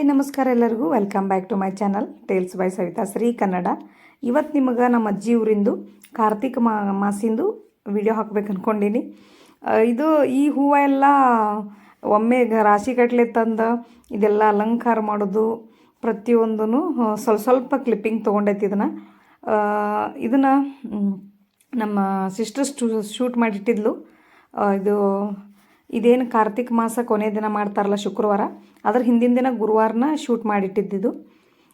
Hi, ನಮಸ್ಕಾರ ಎಲ್ಲರಿಗೂ. Welcome back to my channel tales by Savitha Shri Kannada ಇವತ್ತು ನಿಮಗೆ ನಮ್ಮ ಅಜ್ಜಿ ಊರಿಂದು ಕಾರ್ತಿಕ ಮಾ, ಮಾಸಿಂದು ವಿಡಿಯೋ ಹಾಕ್ಬೇಕು ಅಂದ್ಕೊಂಡೀನಿ ಇದು ಈ ಹೂವು ಎಲ್ಲ ಒಮ್ಮೆ ರಾಶಿ ಕಟ್ಲೆ ತಂದು ಇದೆಲ್ಲ ಅಲಂಕಾರ ಮಾಡೋದು ಪ್ರತಿಯೊಂದೂ ಸ್ವಲ್ಪ ಸ್ವಲ್ಪ ಕ್ಲಿಪ್ಪಿಂಗ್ ತೊಗೊಂಡೈತಿ ಇದನ್ನು. ಇದನ್ನು ನಮ್ಮ ಸಿಸ್ಟರ್ ಶೂಟ್ ಮಾಡಿಟ್ಟಿದ್ಲು. ಇದು ಇದೇನು ಕಾರ್ತಿಕ್ ಮಾಸ ಕೊನೆ ದಿನ ಮಾಡ್ತಾರಲ್ಲ ಶುಕ್ರವಾರ, ಅದ್ರ ಹಿಂದಿನ ದಿನ ಗುರುವಾರನ ಶೂಟ್ ಮಾಡಿಟ್ಟಿದ್ದಿದ್ದು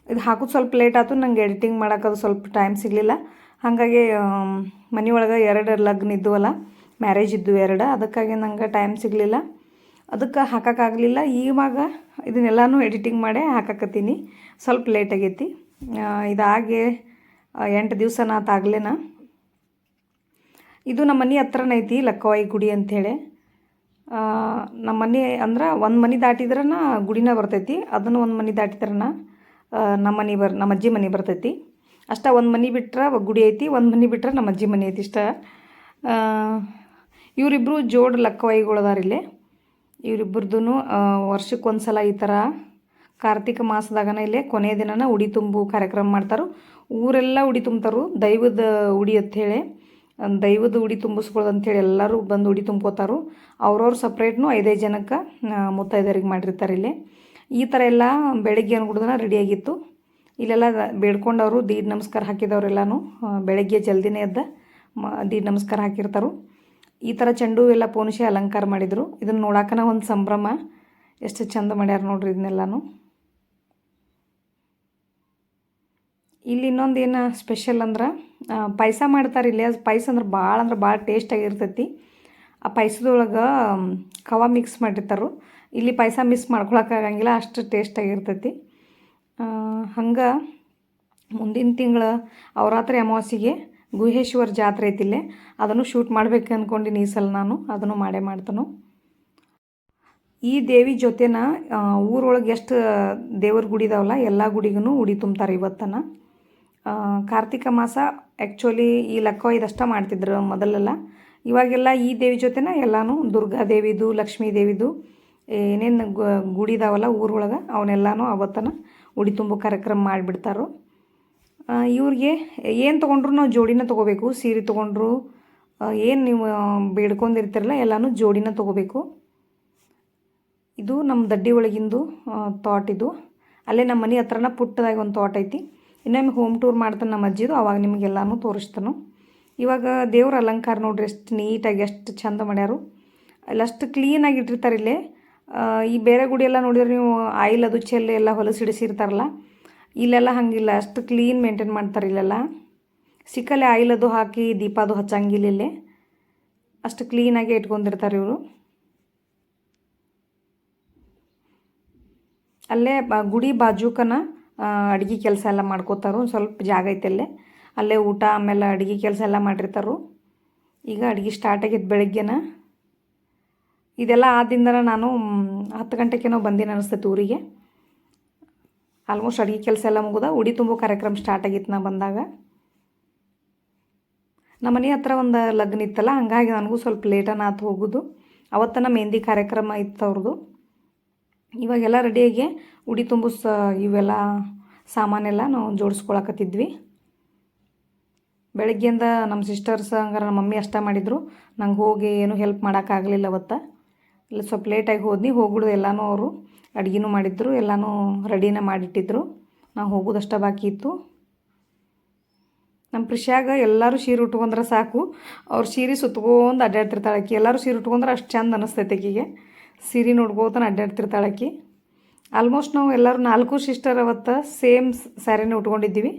ಇದು ಹಾಕೋದು ಸ್ವಲ್ಪ ಲೇಟ್ ಆಯ್ತು ನಂಗೆ ಎಡಿಟಿಂಗ್ ಮಾಡೋಕ್ಕದು ಸ್ವಲ್ಪ ಟೈಮ್ ಸಿಗಲಿಲ್ಲ. ಹಾಗಾಗಿ ಮನೆಯೊಳಗೆ ಎರಡು ಲಗ್ನ ಇದ್ದುವಲ್ಲ ಮ್ಯಾರೇಜ್ ಇದ್ದು ಎರಡು, ಅದಕ್ಕಾಗಿ ನಂಗೆ ಟೈಮ್ ಸಿಗಲಿಲ್ಲ. ಅದಕ್ಕೆ ಹಾಕೋಕ್ಕಾಗಲಿಲ್ಲ ಈವಾಗ ಇದನ್ನೆಲ್ಲನೂ ಎಡಿಟಿಂಗ್ ಮಾಡೇ ಹಾಕಕತ್ತೀನಿ. ಸ್ವಲ್ಪ ಲೇಟ್ ಆಗೈತಿ. ಇದಾಗೆ ಎಂಟು ದಿವಸ ನಾತಾಗಲೇನ ಇದು ನಮ್ಮ ಮನೆ ಹತ್ರನೇ ಐತಿ ಲಕ್ಕವಾಯಿ ಗುಡಿ ಅಂಥೇಳಿ ನಮ್ಮ ಮನೆ ಅಂದ್ರೆ ಒಂದು ಮನೆ ದಾಟಿದ್ರನ ಗುಡಿನ ಬರ್ತೈತಿ, ಅದನ್ನು ಒಂದು ಮನೆ ದಾಟಿದ್ರನ ನಮ್ಮ ಮನೆ ಬರ್, ನಮ್ಮ ಅಜ್ಜಿ ಮನೆ ಬರ್ತೈತಿ. ಅಷ್ಟ ಒಂದು ಮನೆ ಬಿಟ್ರೆ ಗುಡಿ ಐತಿ, ಒಂದು ಮನೆ ಬಿಟ್ರೆ ನಮ್ಮ ಅಜ್ಜಿ ಮನೆ ಐತಿ ಇಷ್ಟ. ಇವರಿಬ್ಬರು ಜೋಡ್ ಇಲ್ಲಿ. ಇವರಿಬ್ಬರದ್ದು ವರ್ಷಕ್ಕೆ ಒಂದು ಸಲ ಈ ಥರ ಕಾರ್ತಿಕ ಮಾಸದಾಗನ ಇಲ್ಲೇ ಕೊನೆಯ ದಿನನ ಉಡಿ ತುಂಬು ಕಾರ್ಯಕ್ರಮ ಮಾಡ್ತಾರೆ. ಊರೆಲ್ಲ ಉಡಿ ತುಂಬ್ತಾರೆ, ದೈವದ ಉಡಿ ಅಂಥೇಳಿ ದೈವದ ಉಡಿ ತುಂಬಿಸ್ಕೊಳ್ಳೋದು ಅಂಥೇಳಿ ಎಲ್ಲರೂ ಬಂದು ಉಡಿ ತುಂಬ್ಕೋತಾರು. ಅವ್ರವ್ರು ಸಪ್ರೇಟ್ನು ಐದೈದು ಜನಕ್ಕೆ ಮುತ್ತೈದರಿಗೆ ಮಾಡಿರ್ತಾರೆ ಇಲ್ಲಿ. ಈ ಥರ ಎಲ್ಲ ಬೆಳಗ್ಗೆ ರೆಡಿ ರೆಡಿಯಾಗಿತ್ತು ಇಲ್ಲೆಲ್ಲ ಬೇಡ್ಕೊಂಡವರು ದೀಡ್ ನಮಸ್ಕಾರ ಹಾಕಿದವರೆಲ್ಲನೂ ಬೆಳಗ್ಗೆ ಜಲ್ದಿನೇ ಎದ್ದ, ಮ, ದೀಡ್ ನಮಸ್ಕಾರ ಹಾಕಿರ್ತಾರು. ಈ ಥರ ಚೆಂಡು ಎಲ್ಲ ಪೋಣಿಸಿ ಅಲಂಕಾರ ಮಾಡಿದರು. ಇದನ್ನು ನೋಡಾಕನ ಒಂದು ಸಂಭ್ರಮ. ಎಷ್ಟು ಚಂದ ಮಾಡ್ಯಾರ ನೋಡ್ರಿ ಇದನ್ನೆಲ್ಲನೂ. ಇಲ್ಲಿ ಇನ್ನೊಂದು ಏನು ಸ್ಪೆಷಲ್ ಅಂದ್ರೆ ಪಾಯಸ ಮಾಡ್ತಾರೆ ಇಲ್ಲಿ. ಅದು ಪಾಯಸ ಅಂದ್ರೆ ಭಾಳ ಅಂದ್ರೆ ಭಾಳ ಟೇಸ್ಟಾಗಿರ್ತೈತಿ ಆ ಪಾಯಸದೊಳಗೆ ಕವ ಮಿಕ್ಸ್ ಮಾಡಿರ್ತಾರೆ. ಇಲ್ಲಿ ಪಾಯಸ ಮಿಕ್ಸ್ ಮಾಡ್ಕೊಳಕ್ಕಾಗಂಗಿಲ್ಲ ಅಷ್ಟು ಟೇಸ್ಟಾಗಿರ್ತೈತಿ ಹಂಗೆ ಮುಂದಿನ ತಿಂಗಳು ಅವರಾತ್ರಿ ಅಮಾವಾಸ್ಯೆಗೆ ಗುಹೇಶ್ವರ ಜಾತ್ರೆ ಐತಿಲ್ಲೇ ಅದನ್ನು ಶೂಟ್ ಮಾಡ್ಬೇಕು ಅಂದ್ಕೊಂಡಿನಿ ಈ ಸಲ ನಾನು. ಅದನ್ನು ಮಾಡೇ ಮಾಡ್ತಾನು. ಈ ದೇವಿ ಜೊತೆನ ಊರೊಳಗೆ ಎಷ್ಟು ದೇವ್ರ ಗುಡಿ ಇದಾವಲ್ಲ, ಎಲ್ಲ ಗುಡಿಗೂ ಉಡಿ ತುಂಬ್ತಾರೆ ಇವತ್ತನ. ಕಾರ್ತಿಕ ಮಾಸ ಆ್ಯಕ್ಚುಲಿ ಈ ಲಕ್ಕ ಇದಷ್ಟ ಮಾಡ್ತಿದ್ರು ಮೊದಲೆಲ್ಲ. ಇವಾಗೆಲ್ಲ ಈ ದೇವಿ ಜೊತೆನ ಎಲ್ಲಾನು ದುರ್ಗಾ ದೇವಿದು, ಲಕ್ಷ್ಮೀ ದೇವಿದು, ಏನೇನು ಗುಡಿ ಇದಾವಲ್ಲ ಊರೊಳಗೆ ಅವನ್ನೆಲ್ಲನೂ ಅವತ್ತನ ಉಡಿ ತುಂಬ ಕಾರ್ಯಕ್ರಮ ಮಾಡಿಬಿಡ್ತಾರೋ. ಇವ್ರಿಗೆ ಏನು ತೊಗೊಂಡ್ರು ನಾವು ಜೋಡಿನ ತೊಗೋಬೇಕು, ಸೀರೆ ತೊಗೊಂಡ್ರು ಏನು ನೀವು ಬೇಡ್ಕೊಂಡಿರ್ತೀರಲ್ಲ ಎಲ್ಲನೂ ಜೋಡಿನ ತೊಗೋಬೇಕು. ಇದು ನಮ್ಮ ದಡ್ಡಿ ಒಳಗಿಂದು ತೋಟ ಇದು. ಅಲ್ಲೇ ನಮ್ಮ ಮನೆ ಹತ್ರನ ಪುಟ್ಟದಾಗಿ ಒಂದು ತೋಟ ಐತಿ. ಇನ್ನೊಮ್ಮೆ ಹೋಮ್ ಟೂರ್ ಮಾಡ್ತಾನೆ ನಮ್ಮ ಅಜ್ಜಿದು, ಅವಾಗ ನಿಮಗೆಲ್ಲನೂ ತೋರಿಸ್ತಾನು. ಇವಾಗ ದೇವ್ರ ಅಲಂಕಾರ ನೋಡ್ರಿ, ಎಷ್ಟು ನೀಟಾಗಿ, ಎಷ್ಟು ಚಂದ ಮಾಡ್ಯಾರು. ಅಲ್ಲಷ್ಟು ಕ್ಲೀನಾಗಿ ಇಟ್ಟಿರ್ತಾರೆ ಇಲ್ಲೇ. ಈ ಬೇರೆ ಗುಡಿ ಎಲ್ಲ ನೋಡಿದ್ರೆ ನೀವು ಆಯಿಲ್, ಅದು ಚೆಲ್ಲೆ ಎಲ್ಲ ಹೊಲಸು ಹಿಡಿಸಿರ್ತಾರಲ್ಲ, ಇಲ್ಲೆಲ್ಲ ಹಂಗಿಲ್ಲ. ಅಷ್ಟು ಕ್ಲೀನ್ ಮೇಂಟೈನ್ ಮಾಡ್ತಾರೆ ಇಲ್ಲೆಲ್ಲ. ಸಿಕ್ಕಲ್ಲೇ ಆಯಿಲ್ ಅದು ಹಾಕಿ, ದೀಪ ಅದು ಹಚ್ಚಂಗಿಲ್ಲ ಇಲ್ಲಿ. ಅಷ್ಟು ಕ್ಲೀನಾಗೆ ಇಟ್ಕೊಂಡಿರ್ತಾರೆ ಇವರು. ಅಲ್ಲೇ ಗುಡಿ ಬಾಜುಕನ ಅಡುಗೆ ಕೆಲಸ ಎಲ್ಲ ಮಾಡ್ಕೋತಾರು ಸ್ವಲ್ಪ ಜಾಗ ಐತೆ ಅಲ್ಲೇ ಅಲ್ಲೇ ಊಟ, ಆಮೇಲೆ ಅಡುಗೆ ಕೆಲಸ ಎಲ್ಲ ಮಾಡಿರ್ತಾರೆ. ಈಗ ಅಡುಗೆ ಸ್ಟಾರ್ಟ್ ಆಗಿದ್ದು ಬೆಳಗ್ಗೆನ. ಇದೆಲ್ಲ ಆದಿಂದ ನಾನು ಹತ್ತು ಹತ್ತು ಗಂಟೆಗೇನೋ ಬಂದಿನ ಅನಿಸ್ತೈತೆ ಊರಿಗೆ. ಆಲ್ಮೋಸ್ಟ್ ಅಡುಗೆ ಕೆಲಸ ಎಲ್ಲ ಮುಗಿದ, ಉಡಿ ತುಂಬೋ ಕಾರ್ಯಕ್ರಮ ಸ್ಟಾರ್ಟ್ ಆಗಿತ್ತು ನಾ ಬಂದಾಗ. ನಮ್ಮ ಮನೆ ಹತ್ರ ಒಂದು ಲಗ್ನ ಇತ್ತಲ್ಲ, ಹಂಗಾಗಿ ನನಗೂ ಸ್ವಲ್ಪ ಲೇಟನ ಆತು ಹೋಗೋದು. ಅವತ್ತನ ಮೆಹಂದಿ ಕಾರ್ಯಕ್ರಮ ಇತ್ತು ಅವ್ರದ್ದು ಇವಾಗೆಲ್ಲ ರೆಡಿಯಾಗಿ ಉಡಿ ತುಂಬಿಸ ಇವೆಲ್ಲ ಸಾಮಾನೆಲ್ಲ ನಾವು ಜೋಡಿಸ್ಕೊಳಕತ್ತಿದ್ವಿ. ಬೆಳಗ್ಗೆಯಿಂದ ನಮ್ಮ ಸಿಸ್ಟರ್ಸ್ ಹಂಗಾರೆ ನಮ್ಮ ಮಮ್ಮಿ ಅಷ್ಟ ಮಾಡಿದರು. ನಂಗೆ ಹೋಗಿ ಏನು ಹೆಲ್ಪ್ ಮಾಡೋಕ್ಕಾಗಲಿಲ್ಲ ಅವತ್ತು. ಇಲ್ಲ ಸ್ವಲ್ಪ ಲೇಟಾಗಿ ಹೋದ್ನಿ, ಹೋಗ್ಬಿಡ್ದು ಎಲ್ಲನೂ ಅವರು. ಅಡುಗೆನೂ ಮಾಡಿದ್ರು, ಎಲ್ಲನೂ ರೆಡಿನ ಮಾಡಿಟ್ಟಿದ್ರು. ನಾವು ಹೋಗೋದಷ್ಟ ಬಾಕಿ ಇತ್ತು. ನಮ್ಮ ಕೃಷಿಯಾಗ ಎಲ್ಲರೂ ಸೀರೆ ಉಟ್ಕೊಂಡ್ರೆ ಸಾಕು. ಅವ್ರು ಸೀರೆ ಸುತ್ಕೊಂಡು ಅಡ್ಡಾಡ್ತಿರ್ತಾಳೆ ಆಕೆ. ಎಲ್ಲರೂ ಸೀರೆ ಉಟ್ಕೊಂಡ್ರೆ ಅಷ್ಟು ಚಂದ ಅನ್ನಿಸ್ತೈತೆ ಆಕಿಗೆ. ಸೀರೆ ನೋಡ್ಕೋತಾನೆ ಅಡ್ಡಾಡ್ತಿರ್ತಾಳೆ ಆಕಿ. ಆಲ್ಮೋಸ್ಟ್ ನಾವು ಎಲ್ಲರೂ ನಾಲ್ಕು ಸಿಸ್ಟರ್ ಅವತ್ತು ಸೇಮ್ ಸ್ಯಾರಿನ ಉಟ್ಕೊಂಡಿದ್ದೀವಿ.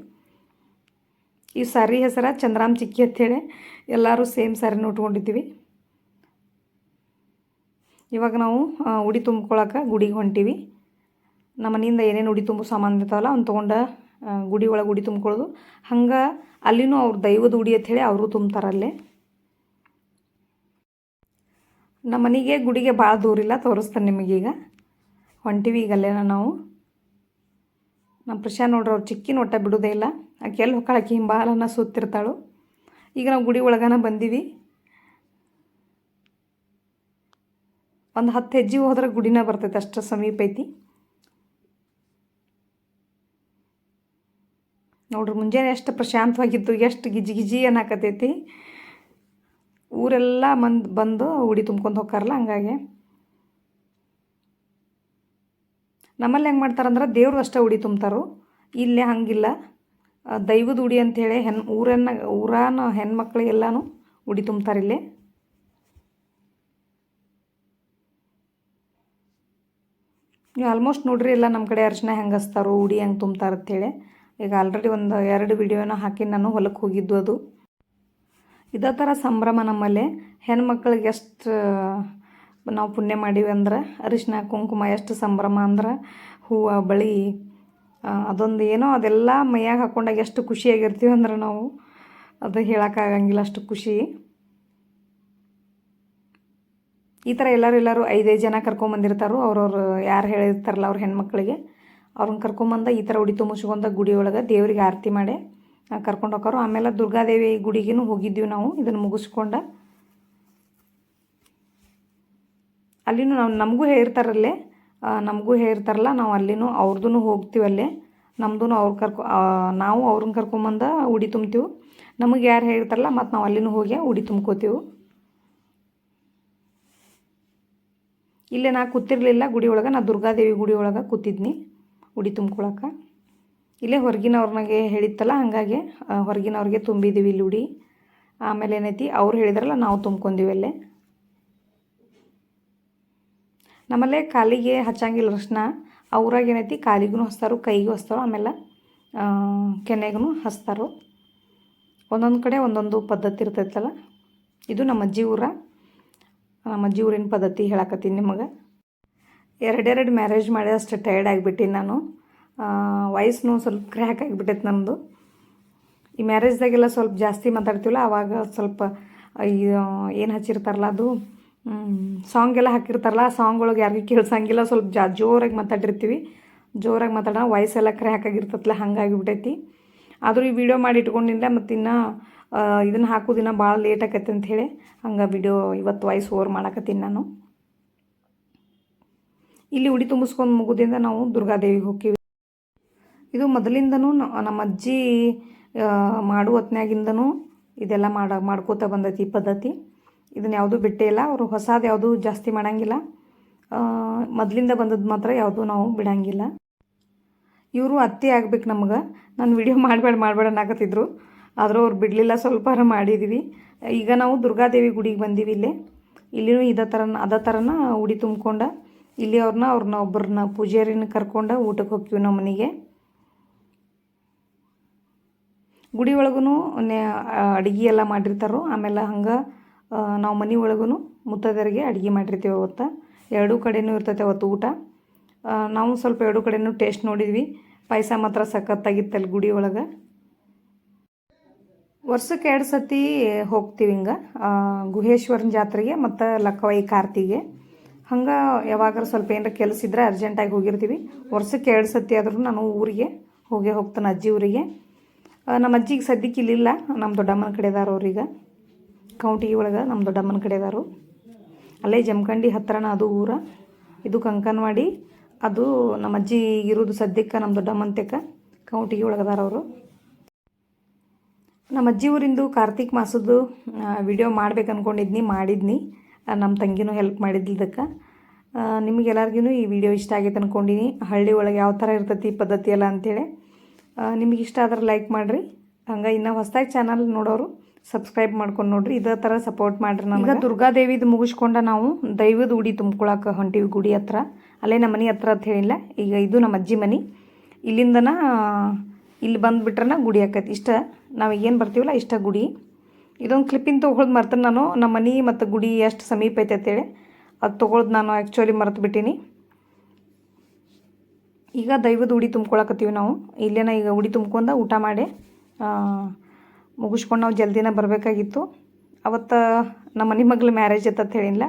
ಈ ಸ್ಯಾರಿ ಹೆಸರ ಚಂದ್ರಾಮ್ ಚಿಕ್ಕಿ ಅಂಥೇಳಿ ಎಲ್ಲರೂ ಸೇಮ್ ಸ್ಯಾರಿನ ಉಟ್ಕೊಂಡಿದ್ದೀವಿ. ಇವಾಗ ನಾವು ಉಡಿ ತುಂಬ್ಕೊಳಕ್ಕೆ ಗುಡಿಗೆ ಹೊಂಟೀವಿ. ನಮ್ಮ ಮನೆಯಿಂದ ಏನೇನು ಉಡಿ ತುಂಬೋ ಸಾಮಾನು ಇರ್ತಾವಲ್ಲ ಅವ್ನು ತೊಗೊಂಡು ಗುಡಿ ಒಳಗೆ ಉಡಿ ತುಂಬ್ಕೊಳ್ಳೋದು. ಹಂಗೆ ಅಲ್ಲಿನೂ ಅವ್ರ ದೈವದ ಉಡಿ ಅಂಥೇಳಿ ಅವರು ತುಂಬ್ತಾರಲ್ಲೇ ನಮ್ಮ ಮನೆಗೆ ಗುಡಿಗೆ ಭಾಳ ದೂರಿಲ್ಲ ತೋರಿಸ್ತಾನೆ ನಿಮಗೀಗ ಹೊಂಟಿವಿ ಈಗ ಅಲ್ಲೇನ ನಾವು. ನಮ್ಮ ಪ್ರಶಾ ನೋಡ್ರಿ ಅವ್ರು ಚಿಕ್ಕಿ ನೋಟ ಬಿಡೋದೇ ಇಲ್ಲ. ಆಕೆ ಎಲ್ಲಿ ಹೊಕ್ಕಳಕ್ಕೆ ಹಿಂಬಾಲನ ಸುತ್ತಿರ್ತಾಳು ಈಗ ನಾವು ಗುಡಿ ಒಳಗನ ಬಂದೀವಿ. ಒಂದು ಹತ್ತು ಹೆಜ್ಜೆ ಹೋದ್ರೆ ಗುಡಿನ ಬರ್ತೈತೆ ಅಷ್ಟು ಸಮೀಪ ಐತಿ. ನೋಡ್ರಿ ಮುಂಜಾನೆ ಎಷ್ಟು ಪ್ರಶಾಂತವಾಗಿತ್ತು, ಎಷ್ಟು ಗಿಜಿ ಗಿಜಿ ಅನ್ನಕತ್ತೈತಿ ಊರೆಲ್ಲ ಮಂದಿ, ಬಂದು ಉಡಿ ತುಂಬ್ಕೊಂಡು ಹೋಗ್ತಾರಲ್ಲ ಹಂಗಾಗಿ. ನಮ್ಮಲ್ಲಿ ಹೆಂಗೆ ಮಾಡ್ತಾರಂದ್ರೆ ದೇವ್ರು ಅಷ್ಟೇ ಉಡಿ ತುಂಬ್ತಾರೋ. ಇಲ್ಲೇ ಹಂಗಿಲ್ಲ. ದೈವದ ಉಡಿ ಅಂಥೇಳಿ ಹೆಣ್, ಊರನ್ನ, ಊರಾನ ಹೆಣ್ಮಕ್ಳಿಗೆಲ್ಲನೂ ಉಡಿ ತುಂಬ್ತಾರೆ ಇಲ್ಲಿ. ನೀವು ಆಲ್ಮೋಸ್ಟ್ ನೋಡ್ರಿ ಎಲ್ಲ ನಮ್ಮ ಕಡೆ ಅರ್ಶಿನ ಹೆಂಗೆ ಹಚ್ತಾರೋ, ಉಡಿ ಹೆಂಗೆ ತುಂಬ್ತಾರೆ ಅಂಥೇಳಿ ಈಗ ಆಲ್ರೆಡಿ ಒಂದು ಎರಡು ವಿಡಿಯೋನ ಹಾಕಿ ನಾನು ಹೊಲಕ್ಕೆ ಹೋಗಿದ್ದು ಅದು. ಇದೇ ಥರ ಸಂಭ್ರಮ ನಮ್ಮಲ್ಲಿ. ಹೆಣ್ಮಕ್ಳಿಗೆ ಎಷ್ಟು, ನಾವು ಪುಣ್ಯ ಮಾಡೀವಿ ಅಂದ್ರೆ ಅರಿಶಿನ ಕುಂಕುಮ ಎಷ್ಟು ಸಂಭ್ರಮ ಅಂದ್ರೆ, ಹೂವು, ಬಳಿ ಅದೊಂದು ಏನೋ ಅದೆಲ್ಲ ಮೈಯಾಗ ಹಾಕ್ಕೊಂಡಾಗ ಎಷ್ಟು ಖುಷಿಯಾಗಿರ್ತೀವಿ ಅಂದ್ರೆ ನಾವು ಅದು ಹೇಳೋಕ್ಕಾಗಂಗಿಲ್ಲ ಅಷ್ಟು ಖುಷಿ. ಈ ಥರ ಎಲ್ಲರೂ ಎಲ್ಲರೂ ಐದೈದು ಜನ ಕರ್ಕೊಂಬಂದಿರ್ತಾರೋ ಅವ್ರವ್ರು ಯಾರು ಹೇಳಿರ್ತಾರಲ್ಲ ಅವ್ರ ಹೆಣ್ಮಕ್ಳಿಗೆ, ಅವ್ರನ್ನ ಕರ್ಕೊಂಬಂದ ಈ ಥರ ಉಡಿ ತುಂಬಿಸ್ಕೊಂಡ ಗುಡಿ ಒಳಗೆ ದೇವ್ರಿಗೆ ಆರತಿ ಮಾಡಿ. ಕರ್ಕೊಂಡು ಹೋಗೋರು ಆಮೇಲೆ ದುರ್ಗಾದೇವಿ ಗುಡಿಗೂ ಹೋಗಿದ್ದೀವಿ ನಾವು. ಇದನ್ನು ಮುಗಿಸ್ಕೊಂಡ ಅಲ್ಲಿನೂ ನಾವು ನಮಗೂ ಹೇಳಿರ್ತಾರಲ್ಲೇ ಆ, ನಮಗೂ ಹೇಳಿರ್ತಾರಲ್ಲ ನಾವು ಅಲ್ಲಿನೂ ಅವ್ರದ್ದು ಹೋಗ್ತೀವಲ್ಲೇ ನಮ್ಮದು ಅವ್ರು ಕರ್ಕೊ ನಾವು ಅವ್ರನ್ನ ಕರ್ಕೊಂಬಂದ ಉಡಿ ತುಂಬ್ತೀವಿ. ನಮಗೆ ಯಾರು ಹೇಳ್ತಾರಲ್ಲ ಮತ್ತು ನಾವು ಅಲ್ಲಿನೂ ಹೋಗಿ ಉಡಿ ತುಂಬ್ಕೋತೀವಿ. ಇಲ್ಲೇ ನಾ ಕೂತಿರ್ಲಿಲ್ಲ ಗುಡಿ ಒಳಗೆ. ನಾ ದುರ್ಗಾದೇವಿ ಗುಡಿ ಒಳಗೆ ಕೂತಿದ್ನಿ ಉಡಿ ತುಂಬ್ಕೊಳಕ್ಕೆ ಇಲ್ಲೇ ಹೊರಗಿನವ್ರನಾಗೆ ಹೇಳಿತ್ತಲ್ಲ, ಹಾಗಾಗಿ ಹೊರಗಿನವ್ರಿಗೆ ತುಂಬಿದ್ದೀವಿ ಉಡಿ. ಆಮೇಲೆ ಏನೈತಿ, ಅವ್ರು ಹೇಳಿದ್ರಲ್ಲ, ನಾವು ತುಂಬ್ಕೊಂಡೀವಿ ಅಲ್ಲೇ. ನಮ್ಮಲ್ಲೇ ಕಾಲಿಗೆ ಹಚ್ಚಂಗಿಲ್ಲ ಅರ್ಶನ. ಅವ್ರಾಗ ಏನೈತಿ, ಕಾಲಿಗೂ ಹಚ್ತಾರೋ, ಕೈಗೂ ಹಚ್ತಾರೋ, ಆಮೇಲೆ ಕೆನೆಗೂ ಹಚ್ತಾರೋ. ಒಂದೊಂದು ಕಡೆ ಒಂದೊಂದು ಪದ್ಧತಿ ಇರ್ತೈತಲ್ಲ. ಇದು ನಮ್ಮ ಅಜ್ಜಿ ಊರ. ನಮ್ಮ ಅಜ್ಜಿ ಊರಿನ ಪದ್ಧತಿ ಹೇಳಕತ್ತೀನಿ ನಿಮಗೆ. ಎರಡೆರಡು ಮ್ಯಾರೇಜ್ ಮಾಡಿ ಅಷ್ಟು ಟಯರ್ಡ್ ಆಗಿಬಿಟ್ಟಿನಿ ನಾನು. ವಯಸ್ಸು ಸ್ವಲ್ಪ ಕ್ರ್ಯಾಕ್ ಆಗಿಬಿಟ್ಟೈತೆ ನಮ್ಮದು ಈ ಮ್ಯಾರೇಜ್ದಾಗೆಲ್ಲ ಸ್ವಲ್ಪ ಜಾಸ್ತಿ ಮಾತಾಡ್ತೀವಲ್ಲ ಆವಾಗ ಸ್ವಲ್ಪ ಏನು ಹಚ್ಚಿರ್ತಾರಲ್ಲ ಅದು ಸಾಂಗ್ ಎಲ್ಲ ಹಾಕಿರ್ತಾರಲ್ಲ, ಆ ಸಾಂಗ್ ಒಳಗೆ ಯಾರಿಗೂ ಕೇಳಿಸಂಗಿಲ್ಲ, ಸ್ವಲ್ಪ ಜಾ, ಜೋರಾಗಿ ಮಾತಾಡಿರ್ತೀವಿ. ಜೋರಾಗಿ ಮಾತಾಡೋಣ, ವಯಸ್ಸೆಲ್ಲ ಕ್ರ್ಯಾಕ್ ಆಗಿರ್ತತ್ತಲ್ಲ ಹಂಗಾಗಿಬಿಟ್ಟೈತಿ. ಆದರೂ ಈ ವಿಡಿಯೋ ಮಾಡಿ ಇಟ್ಕೊಂಡಿಲ್ಲ ಮತ್ತು ಇನ್ನು ಇದನ್ನು ಹಾಕೋದಿನ ಭಾಳ ಲೇಟ್ ಆಕೈತೆ ಅಂತ ಹೇಳಿ, ಹಂಗೆ ವಿಡಿಯೋ ಇವತ್ತು ವಾಯ್ಸ್ ಓವರ್ ಮಾಡಕತ್ತೀನಿ ನಾನು. ಇಲ್ಲಿ ಉಡಿ ತುಂಬಿಸ್ಕೊಂಡು ಮುಗುದಿಂದ ನಾವು ದುರ್ಗಾದೇವಿಗೆ ಹೋಗ್ತೀವಿ. ಇದು ಮೊದಲಿಂದನೂ ನಮ್ಮ ಅಜ್ಜಿ ಮಾಡು ಹೊತ್ನ್ಯಾಗಿಂದನೂ ಇದೆಲ್ಲ ಮಾಡ, ಮಾಡ್ಕೋತ ಬಂದೈತಿ ಈ ಪದ್ಧತಿ. ಇದನ್ನ ಯಾವುದೂ ಬಿಟ್ಟೇ ಇಲ್ಲ, ಅವರು ಹೊಸದು ಯಾವುದೂ ಜಾಸ್ತಿ ಮಾಡೋಂಗಿಲ್ಲ. ಮೊದಲಿಂದ ಬಂದದ್ದು ಮಾತ್ರ ಯಾವುದೂ ನಾವು ಬಿಡೋಂಗಿಲ್ಲ. ಇವರು ಅತ್ತೆ ಆಗ್ಬೇಕು ನಮ್ಗೆ. ನಾನು ವಿಡಿಯೋ ಮಾಡಬೇಡ ಮಾಡಬೇಡ ಅನ್ನಕತ್ತಿದ್ರು. ಆದರೂ ಅವ್ರು ಬಿಡಲಿಲ್ಲ ಸ್ವಲ್ಪ ಮಾಡಿದ್ದೀವಿ ಈಗ ನಾವು ದುರ್ಗಾದೇವಿ ಗುಡಿಗೆ ಬಂದೀವಿ ಇಲ್ಲೇ. ಇಲ್ಲಿನೂ ಇದೇ ಥರ ಅದೇ ಥರನ ಉಡಿ ತುಂಬ್ಕೊಂಡ, ಇಲ್ಲಿ ಅವ್ರನ್ನ ಅವ್ರನ್ನ ಒಬ್ಬರನ್ನ ಪೂಜಾರಿನ ಕರ್ಕೊಂಡು ಊಟಕ್ಕೆ ಹೋಗ್ತೀವಿ ನಮ್ಮ ಮನೆಗೆ. ಗುಡಿ ಒಳಗೂ ಅಡುಗೆ ಎಲ್ಲ ಮಾಡಿರ್ತಾರೋ, ಆಮೇಲೆ ಹಂಗೆ ನಾವು ಮನೆ ಒಳಗೂ ಮುತ್ತದರಿಗೆ ಅಡುಗೆ ಮಾಡಿರ್ತೀವಿ ಅವತ್ತು. ಎರಡೂ ಕಡೆನೂ ಇರ್ತೈತೆ ಅವತ್ತು ಊಟ. ನಾವು ಸ್ವಲ್ಪ ಎರಡೂ ಕಡೆನೂ ಟೇಸ್ಟ್ ನೋಡಿದ್ವಿ. ಪಾಯಸ ಮಾತ್ರ ಸಖತ್ತಾಗಿತ್ತಲ್ಲಿ ಗುಡಿ ಒಳಗೆ. ವರ್ಷಕ್ಕೆ ಎರಡು ಸತಿ ಹೋಗ್ತೀವಿ ಹಿಂಗೆ ಗುಹೇಶ್ವರನ ಜಾತ್ರೆಗೆ ಮತ್ತು ಲಕ್ಕವಾಯಿ ಕಾರ್ತಿಗೆ. ಹಂಗೆ ಯಾವಾಗಾರ ಸ್ವಲ್ಪ ಏನಾರ ಕೆಲಸ ಇದ್ರೆ ಅರ್ಜೆಂಟಾಗಿ ಹೋಗಿರ್ತೀವಿ. ವರ್ಷಕ್ಕೆ ಎರಡು ಸತಿ ಆದರೂ ನಾನು ಊರಿಗೆ ಹೋಗೇ ಹೋಗ್ತಾನೆ ಅಜ್ಜಿ ಊರಿಗೆ. ನಮ್ಮ ಅಜ್ಜಿಗೆ ಸದ್ಯಕ್ಕೆ ಇಲ್ಲಿಲ್ಲ ನಮ್ಮ ದೊಡ್ಡಮ್ಮನ ಕಡೆದಾರು ಅವ್ರೀಗ ಕೌಂಟಿ ಒಳಗೆ ನಮ್ಮ ದೊಡ್ಡಮ್ಮನ ಕಡೆದಾರು. ಅಲ್ಲೇ ಜಮಖಂಡಿ ಹತ್ರನ ಅದು ಊರ. ಇದು ಕಂಕನವಾಡಿ. ಅದು ನಮ್ಮ ಅಜ್ಜಿ ಇರೋದು ಸದ್ಯಕ್ಕೆ ನಮ್ಮ ದೊಡ್ಡಮ್ಮನ ತೆಕ್ಕ. ಕೌಂಟಿಗೆ ಒಳಗದಾರ ಅವರು. ನಮ್ಮ ಅಜ್ಜಿ ಊರಿಂದು ಕಾರ್ತಿಕ್ ಮಾಸದ್ದು ವಿಡಿಯೋ ಮಾಡ್ಬೇಕು ಅಂದ್ಕೊಂಡಿದ್ನಿ ಮಾಡಿದ್ನಿ. ನಮ್ಮ ತಂಗಿನೂ ಹೆಲ್ಪ್ ಮಾಡಿದ್ದಕ್ಕೆ ನಿಮಗೆಲ್ಲರಿಗೂ ಈ ವಿಡಿಯೋ ಇಷ್ಟ ಆಗೈತೆ ಅಂದ್ಕೊಂಡಿನಿ ಹಳ್ಳಿ ಒಳಗೆ ಯಾವ ಥರ ಇರ್ತೈತಿ ಪದ್ಧತಿ ಎಲ್ಲ ಅಂತೇಳಿ. ನಿಮಗೆ ಇಷ್ಟ ಆದ್ರೆ ಲೈಕ್ ಮಾಡಿರಿ. ಹಂಗೆ ಇನ್ನು ಹೊಸದಾಗಿ ಚಾನಲ್ ನೋಡೋರು ಸಬ್ಸ್ಕ್ರೈಬ್ ಮಾಡ್ಕೊಂಡು ನೋಡ್ರಿ. ಇದೇ ಥರ ಸಪೋರ್ಟ್ ಮಾಡಿರಿ ನಮ್ಗೆ ದುರ್ಗಾದೇವಿದು ಮುಗಿಸ್ಕೊಂಡ ನಾವು ದೈವದ ಉಡಿ ತುಂಬ್ಕೊಳಕ್ಕೆ ಹೊಂಟಿವಿ ಗುಡಿ ಹತ್ರ. ಅಲ್ಲೇ ನಮ್ಮ ಮನೆ ಹತ್ರ ಅಂತ ಹೇಳಿಲ್ಲ. ಈಗ ಇದು ನಮ್ಮ ಅಜ್ಜಿ ಮನೆ. ಇಲ್ಲಿಂದನ ಇಲ್ಲಿ ಬಂದುಬಿಟ್ರೆ ಗುಡಿ ಆಕೈತಿ. ಇಷ್ಟ ನಾವು ಏನು ಬರ್ತೀವಲ್ಲ ಇಷ್ಟ ಗುಡಿ. ಇದೊಂದು ಕ್ಲಿಪ್ಪಿಂದ ತೊಗೊಳ್ದು ಮರ್ತೇನೆ ನಾನು. ನಮ್ಮ ಮನೆ ಮತ್ತು ಗುಡಿ ಎಷ್ಟು ಸಮೀಪ ಐತೆ ಅಂತೇಳಿ ಅದು ತೊಗೊಳ್ದು ನಾನು ಆ್ಯಕ್ಚುಲಿ ಮರ್ತು ಬಿಟ್ಟೀನಿ ಈಗ ದೈವದ ಉಡಿ ತುಂಬ್ಕೊಳಕತ್ತೀವಿ ನಾವು. ಇಲ್ಲೇನ ಈಗ ಉಡಿ ತುಂಬ್ಕೊಂಡ ಊಟ ಮಾಡಿ ಮುಗಿಸ್ಕೊಂಡು ನಾವು ಜಲ್ದಿನ ಬರಬೇಕಾಗಿತ್ತು. ಅವತ್ತು ನಮ್ಮ ಮನೆ ಮಗಳ ಮ್ಯಾರೇಜ್ ಅಂತ ಹೇಳಿಲ್ಲ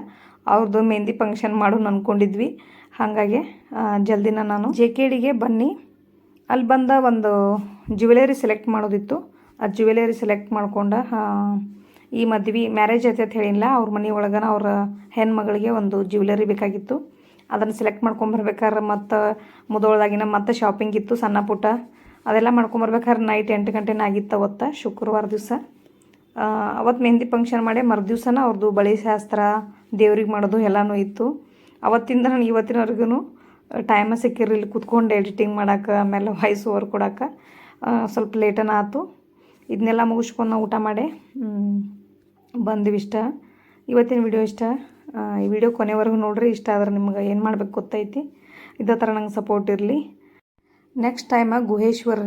ಅವ್ರದ್ದು ಮೆಹಂದಿ ಫಂಕ್ಷನ್ ಮಾಡೋಣ ಅಂದ್ಕೊಂಡಿದ್ವಿ ಹಾಗಾಗಿ ಜಲ್ದಿನ ನಾನು ಜೆ ಕೆ ಡಿಗೆ ಬನ್ನಿ. ಅಲ್ಲಿ ಬಂದ ಒಂದು ಜ್ಯುವೆಲರಿ ಸೆಲೆಕ್ಟ್ ಮಾಡೋದಿತ್ತು. ಆ ಜ್ಯುವೆಲರಿ ಸೆಲೆಕ್ಟ್ ಮಾಡ್ಕೊಂಡ ಈ ಮದ್ವೆ ಮ್ಯಾರೇಜ್ ಐತೆ ಅಂತ ಹೇಳಿಲ್ಲ ಅವ್ರ ಮನೆ ಒಳಗನ ಅವ್ರ ಹೆಣ್ಮಗಳಿಗೆ ಒಂದು ಜ್ಯುವೆಲರಿ ಬೇಕಾಗಿತ್ತು. ಅದನ್ನು ಸೆಲೆಕ್ಟ್ ಮಾಡ್ಕೊಂಬರ್ಬೇಕಾದ್ರೆ ಮತ್ತು ಮುದೋಳದಾಗಿನ ಮತ್ತು ಶಾಪಿಂಗ್ ಇತ್ತು ಸಣ್ಣ ಪುಟ್ಟ. ಅದೆಲ್ಲ ಮಾಡ್ಕೊಂಬರ್ಬೇಕಾದ್ರೆ ನೈಟ್ ಎಂಟು ಗಂಟೆನ ಆಗಿತ್ತು ಅವತ್ತು, ಶುಕ್ರವಾರ ದಿವಸ. ಅವತ್ತು ಮೆಹಂದಿ ಫಂಕ್ಷನ್ ಮಾಡಿ ಮರುದಿವ್ಸನ ಅವ್ರದ್ದು ಬಳೆ ಶಾಸ್ತ್ರ, ದೇವ್ರಿಗೆ ಮಾಡೋದು ಎಲ್ಲನೂ ಇತ್ತು. ಅವತ್ತಿಂದ ನಾನು ಇವತ್ತಿನವರೆಗೂ ಟೈಮ ಸಿಕ್ಕಿರಲಿಲ್ಲ ಕುತ್ಕೊಂಡು ಎಡಿಟಿಂಗ್ ಮಾಡೋಕೆ, ಆಮೇಲೆ ವಾಯ್ಸ್ ಓವರ್ ಕೊಡೋಕೆ ಸ್ವಲ್ಪ ಲೇಟನ ಆಯಿತು ಇದನ್ನೆಲ್ಲ ಮುಗಿಸ್ಕೊಂಡು ನಾವು ಊಟ ಮಾಡಿ ಬಂದಿವಿಷ್ಟ ಇವತ್ತಿನ ವಿಡಿಯೋ ಇಷ್ಟ. ಈ ವಿಡಿಯೋ ಕೊನೆವರೆಗೂ ನೋಡ್ರಿ, ಇಷ್ಟ ಆದ್ರೆ ನಿಮ್ಗೆ ಏನು ಮಾಡ್ಬೇಕು ಗೊತ್ತೈತಿ? ಇದೇ ಥರ ನಂಗೆ ಸಪೋರ್ಟ್ ಇರಲಿ. ನೆಕ್ಸ್ಟ್ ಟೈಮ ಗುಹೇಶ್ವರ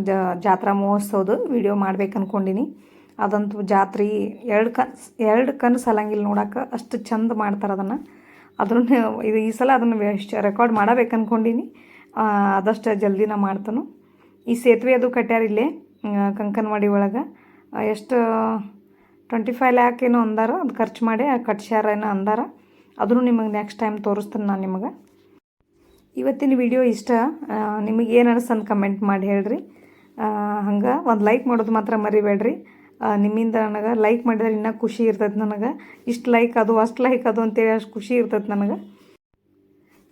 ಜಾತ್ರಾ ಮಹೋತ್ಸವದ ವಿಡಿಯೋ ಮಾಡ್ಬೇಕು ಅಂದ್ಕೊಂಡಿನಿ ಅದಂತೂ ಜಾತ್ರೆ ಎರಡು ಕನ್ಸ್ ಎರಡು ಕನಸು ಅಲ್ಲಂಗಿಲ್ಲ ನೋಡೋಕೆ ಅಷ್ಟು ಚಂದ ಮಾಡ್ತಾರೆ ಅದನ್ನು. ಅದನ್ನು ಇದು ಈ ಸಲ ಅದನ್ನು ರೆಕಾರ್ಡ್ ಮಾಡಬೇಕು ಅಂದ್ಕೊಂಡಿನಿ ಆದಷ್ಟು ಜಲ್ದಿ ನಾ ಮಾಡ್ತಾನು. ಈ ಸೇತುವೆ ಅದು ಕಟ್ಯಾರ ಇಲ್ಲೇ ಕಂಕನವಾಡಿ ಒಳಗೆ. ಎಷ್ಟು ಟ್ವೆಂಟಿ ಫೈವ್ ಲ್ಯಾಕ್ ಏನೋ ಅಂದಾರ, ಅದು ಖರ್ಚು ಮಾಡಿ ಕಟ್ಸ್ಯಾರ ಏನೋ ಅಂದಾರ. ಅದನ್ನು ನಿಮಗೆ ನೆಕ್ಸ್ಟ್ ಟೈಮ್ ತೋರಿಸ್ತೀನಿ ನಾನು ನಿಮಗೆ. ಇವತ್ತಿನ ವಿಡಿಯೋ ಇಷ್ಟ. ನಿಮಗೆ ಏನು ಅನಿಸ್ತಂದು ಕಮೆಂಟ್ ಮಾಡಿ ಹೇಳ್ರಿ. ಹಂಗೆ ಒಂದು ಲೈಕ್ ಮಾಡೋದು ಮಾತ್ರ ಮರಿಬೇಡ್ರಿ. ನಿಮ್ಮಿಂದ ನನಗೆ ಲೈಕ್ ಮಾಡಿದ್ರೆ ಇನ್ನೂ ಖುಷಿ ಇರ್ತೈತೆ ನನಗೆ. ಇಷ್ಟು ಲೈಕ್ ಅದು, ಅಷ್ಟು ಲೈಕ್ ಅದು ಅಂತೇಳಿ ಅಷ್ಟು ಖುಷಿ ಇರ್ತೈತೆ ನನಗೆ.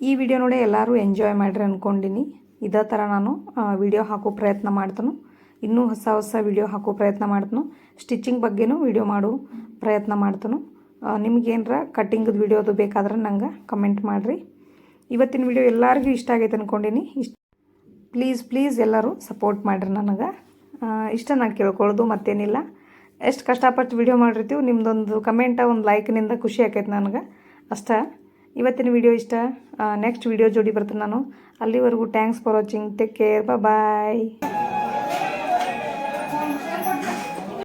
ಈ ವಿಡಿಯೋ ನೋಡಿ ಎಲ್ಲರೂ ಎಂಜಾಯ್ ಮಾಡಿರಿ ಅಂದ್ಕೊಂಡಿನಿ ಇದೇ ಥರ ನಾನು ವಿಡಿಯೋ ಹಾಕೋ ಪ್ರಯತ್ನ ಮಾಡ್ತನು. ಇನ್ನೂ ಹೊಸ ಹೊಸ ವಿಡಿಯೋ ಹಾಕೋ ಪ್ರಯತ್ನ ಮಾಡ್ತನು. ಸ್ಟಿಚಿಂಗ್ ಬಗ್ಗೆನೂ ವಿಡಿಯೋ ಮಾಡೋ ಪ್ರಯತ್ನ ಮಾಡ್ತನು. ನಿಮ್ಗೇನರ ಕಟ್ಟಿಂಗದ ವಿಡಿಯೋದು ಬೇಕಾದ್ರೆ ನಂಗೆ ಕಮೆಂಟ್ ಮಾಡಿರಿ. ಇವತ್ತಿನ ವಿಡಿಯೋ ಎಲ್ಲರಿಗೂ ಇಷ್ಟ ಆಗೈತೆ ಅಂದ್ಕೊಂಡಿನಿ ಇಷ್ಟ ಪ್ಲೀಸ್ ಪ್ಲೀಸ್ ಎಲ್ಲರೂ ಸಪೋರ್ಟ್ ಮಾಡಿರಿ ನನಗೆ. ಇಷ್ಟ ನಾನು ಕೇಳ್ಕೊಳ್ಳೋದು ಮತ್ತೇನಿಲ್ಲ. ಎಷ್ಟು ಕಷ್ಟಪಟ್ಟು ವಿಡಿಯೋ ಮಾಡಿರ್ತೀವಿ ನಿಮ್ಮದೊಂದು ಕಮೆಂಟ ಒಂದು ಲೈಕ್ನಿಂದ ಖುಷಿ ಆಕೈತೆ ನನಗೆ. ಅಷ್ಟ. ಇವತ್ತಿನ ವಿಡಿಯೋ ಇಷ್ಟ. ನೆಕ್ಸ್ಟ್ ವಿಡಿಯೋ ಜೋಡಿ ಬರ್ತೀನಿ ನಾನು. ಅಲ್ಲಿವರೆಗೂ thanks for watching take care bye